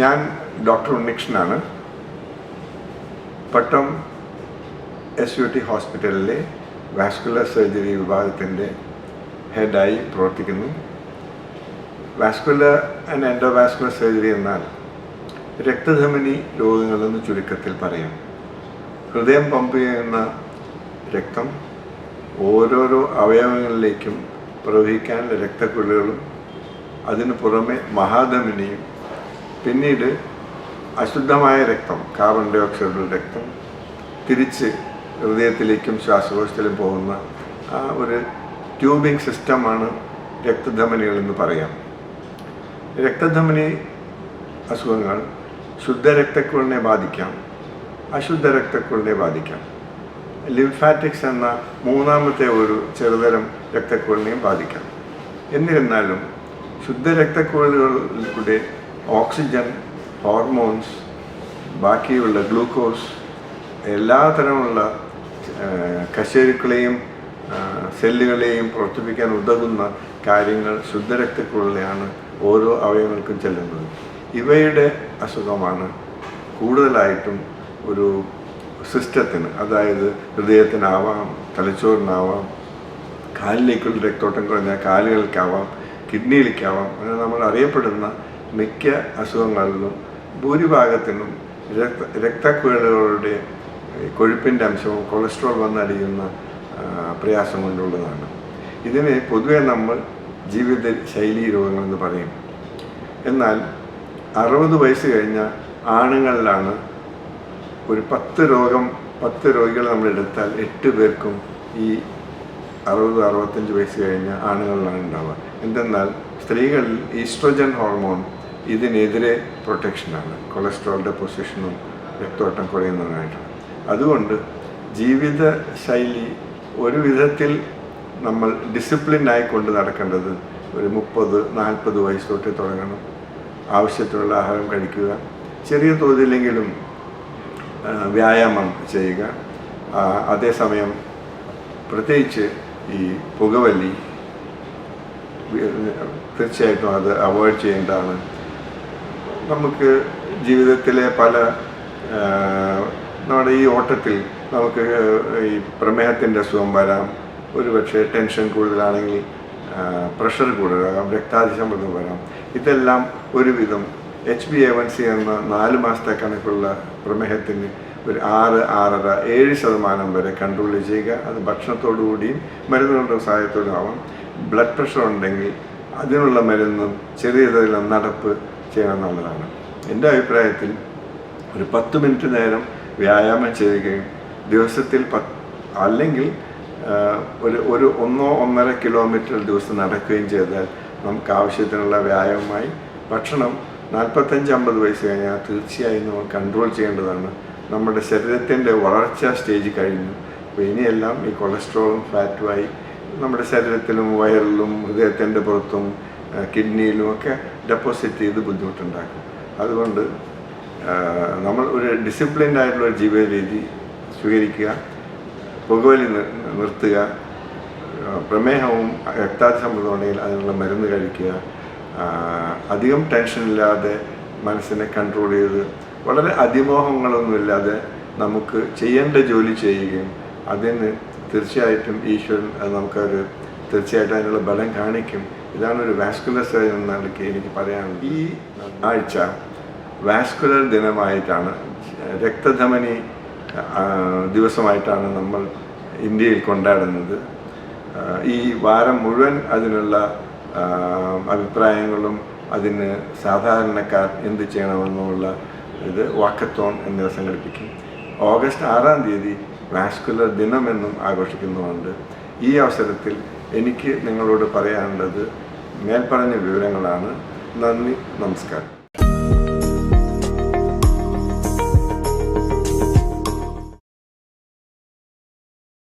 ഞാൻ ഡോക്ടർ ഉണ്ണികൃഷ്ണനാണ്. Pattom S U T ഹോസ്പിറ്റലിലെ വാസ്കുലർ സർജറി വിഭാഗത്തിന്റെ ഹെഡായി പ്രവർത്തിക്കുന്നു. വാസ്കുലർ ആൻഡ് എൻഡോവാസ്കുലർ സർജറി എന്നാൽ രക്തധമനി രോഗങ്ങളെന്ന് ചുരുക്കത്തിൽ പറയാം. ഹൃദയം പമ്പ് ചെയ്യുന്ന രക്തം ഓരോരോ അവയവങ്ങളിലേക്കും പ്രവഹിക്കാനുള്ള രക്തക്കുഴലുകളും അതിനു പുറമെ മഹാധമനിയും പിന്നീട് അശുദ്ധമായ രക്തം കാർബൺ ഡൈ രക്തം തിരിച്ച് ഹൃദയത്തിലേക്കും ശ്വാസകോശത്തിലും പോകുന്ന ഒരു ട്യൂബിംഗ് സിസ്റ്റമാണ് രക്തധമനികൾ എന്ന് പറയാം. രക്തധമനി അസുഖങ്ങൾ ശുദ്ധ രക്തക്കുഴലിനെ ബാധിക്കാം അശുദ്ധ രക്തക്കുഴലിനെ ബാധിക്കാം. ലിംഫാറ്റിക്സ് എന്ന മൂന്നാമത്തെ ഒരു ചെറുതരം രക്തക്കുഴലിനെയും ബാധിക്കാം. എന്നിരുന്നാലും ശുദ്ധ രക്തക്കുഴലുകളിലൂടെ ഓക്സിജൻ ഹോർമോൺസ് ബാക്കിയുള്ള ഗ്ലൂക്കോസ് എല്ലാ തരമുള്ള കശേരുക്കളെയും സെല്ലുകളെയും പ്രവർത്തിപ്പിക്കാൻ ഉതകുന്ന കാര്യങ്ങൾ ശുദ്ധരക്തക്കുള്ളിലാണ് ഓരോ അവയവങ്ങൾക്കും ചെല്ലുന്നത്. ഇവയുടെ അസുഖമാണ് കൂടുതലായിട്ടും ഒരു സിസ്റ്റത്തിന് അതായത് ഹൃദയത്തിനാവാം തലച്ചോറിനാവാം കാലിലേക്കുള്ള രക്തോട്ടം കുറഞ്ഞാൽ കാലുകൾക്കാവാം കിഡ്നിയിലേക്കാവാം അങ്ങനെ നമ്മൾ അറിയപ്പെടുന്ന മിക്ക അസുഖങ്ങളിലും ഭൂരിഭാഗത്തിനും രക്ത രക്തക്കുഴലുകളുടെ കൊഴുപ്പിന്റെ അംശവും കൊളസ്ട്രോൾ വന്നടിയുന്ന പ്രയാസം കൊണ്ടുള്ളതാണ്. ഇതിനെ പൊതുവെ നമ്മൾ ജീവിത ശൈലി രോഗങ്ങളെന്ന് പറയും. എന്നാൽ അറുപത് വയസ്സ് കഴിഞ്ഞ ആണുങ്ങളിലാണ് ഒരു പത്ത് രോഗം പത്ത് രോഗികൾ നമ്മൾ എടുത്താൽ എട്ട് പേർക്കും ഈ അറുപത് അറുപത്തഞ്ച് വയസ്സ് കഴിഞ്ഞ ആണുങ്ങളിലാണ് ഉണ്ടാവുക. എന്തെന്നാൽ സ്ത്രീകളിൽ ഈസ്ട്രോജൻ ഹോർമോൺ ഇതിനെതിരെ പ്രൊട്ടക്ഷനാണ് കൊളസ്ട്രോൾ ഡെപ്പോസിഷനും രക്തോട്ടം കുറയുന്നതിനായിട്ടാണ് അതുകൊണ്ട് ജീവിത ശൈലി ഒരു വിധത്തിൽ നമ്മൾ ഡിസിപ്ലിനായി കൊണ്ട് നടക്കേണ്ടത് ഒരു മുപ്പത് നാൽപ്പത് വയസ്സ് തൊട്ട് തുടങ്ങണം. ആവശ്യത്തിനുള്ള ആഹാരം കഴിക്കുക. ചെറിയ തോതിലെങ്കിലും വ്യായാമം ചെയ്യുക. അതേസമയം പ്രത്യേകിച്ച് ഈ പുകവലി വി- തീർച്ചയായിട്ടും അത് അവോയ്ഡ് ചെയ്യേണ്ടതാണ്. നമുക്ക് ജീവിതത്തിലെ പല നമ്മുടെ ഈ ഓട്ടത്തിൽ നമുക്ക് ഈ പ്രമേഹത്തിന്റെ അസുഖം വരാം ഒരുപക്ഷെ ടെൻഷൻ കൂടുതലാണെങ്കിൽ പ്രഷർ കൂടുതലാകാം രക്താതിസമ്മർദ്ദം വരാം. ഇതെല്ലാം ഒരുവിധം H B A one C എന്ന നാല് മാസത്തെ കണക്കുള്ള പ്രമേഹത്തിന് ഒരു ആറ് ആറര ഏഴ് ശതമാനം വരെ കൺട്രോൾ ചെയ്യുക. അത് ഭക്ഷണത്തോടുകൂടിയും മരുന്നുകളുടെ സഹായത്തോടും ആവാം. ബ്ലഡ് പ്രഷർ ഉണ്ടെങ്കിൽ അതിനുള്ള മരുന്നും ചെറിയ തോതിൽ നടപ്പ് ചെയ്യണം എന്നുള്ളതാണ് എന്റെ അഭിപ്രായത്തിൽ ഒരു പത്ത് മിനിറ്റ് നേരം വ്യായാമം ചെയ്യുകയും ദിവസത്തിൽ പത്ത് അല്ലെങ്കിൽ ഒരു ഒരു ഒന്നോ ഒന്നര കിലോമീറ്റർ ദിവസം നടക്കുകയും ചെയ്താൽ നമുക്ക് ആവശ്യത്തിനുള്ള വ്യായാമമായി ഭക്ഷണം നാൽപ്പത്തഞ്ച് അമ്പത് വയസ്സ് കഴിഞ്ഞാൽ തീർച്ചയായും നമ്മൾ കൺട്രോൾ ചെയ്യേണ്ടതാണ്. നമ്മുടെ ശരീരത്തിന്റെ വളർച്ചാ സ്റ്റേജ് കഴിഞ്ഞു. അപ്പോൾ ഇനിയെല്ലാം ഈ കൊളസ്ട്രോളും ഫാറ്റുമായി നമ്മുടെ ശരീരത്തിലും വയറിലും ഹൃദയത്തിന്റെ പുറത്തും ആ, കിഡ്നിയിലും ഒക്കെ ഡെപ്പോസിറ്റ് ചെയ്ത് ബുദ്ധിമുട്ടുണ്ടാക്കും. അതുകൊണ്ട് നമ്മൾ ഒരു ഡിസിപ്ലിൻഡ് ആയിട്ടുള്ള ഒരു ജീവിത രീതി സ്വീകരിക്കുക പുകവലി നിർ- നിർത്തുക പ്രമേഹവും രക്താതിസമ്മർദ്ദം ഉണ്ടെങ്കിൽ അതിനുള്ള മരുന്ന് കഴിക്കുക അധികം ടെൻഷനില്ലാതെ മനസ്സിനെ കൺട്രോൾ ചെയ്ത് വളരെ അതിമോഹങ്ങളൊന്നുമില്ലാതെ നമുക്ക് ചെയ്യേണ്ട ജോലി ചെയ്യുകയും അതിന് തീർച്ചയായിട്ടും ഈശ്വരൻ അത് നമുക്കൊരു തീർച്ചയായിട്ടും അതിനുള്ള ബലം കാണിക്കും. ഇതാണ് ഒരു വാസ്കുലർ സർജൻ എന്ന നിലയ്ക്ക് എനിക്ക് പറയാനുള്ളത് ഈ ആഴ്ച വാസ്കുലർ ദിനമായിട്ടാണ് രക്തധമനി ദിവസമായിട്ടാണ് നമ്മൾ ഇന്ത്യയിൽ കൊണ്ടാടുന്നത്. ഈ വാരം മുഴുവൻ അതിനുള്ള അഭിപ്രായങ്ങളും അതിന് സാധാരണക്കാർ എന്ത് ചെയ്യണമെന്നുള്ള ഇത് വാക്കത്തോൺ എന്നിവ സംഘടിപ്പിക്കും. ഓഗസ്റ്റ് ആറാം തീയതി വാസ്കുലർ ദിനമെന്നും ആഘോഷിക്കുന്നുമുണ്ട് ഈ അവസരത്തിൽ എനിക്ക് നിങ്ങളോട് പറയാനുള്ളത് മേൽപ്പറഞ്ഞ വിവരങ്ങളാണ്. നന്ദി നമസ്കാരം.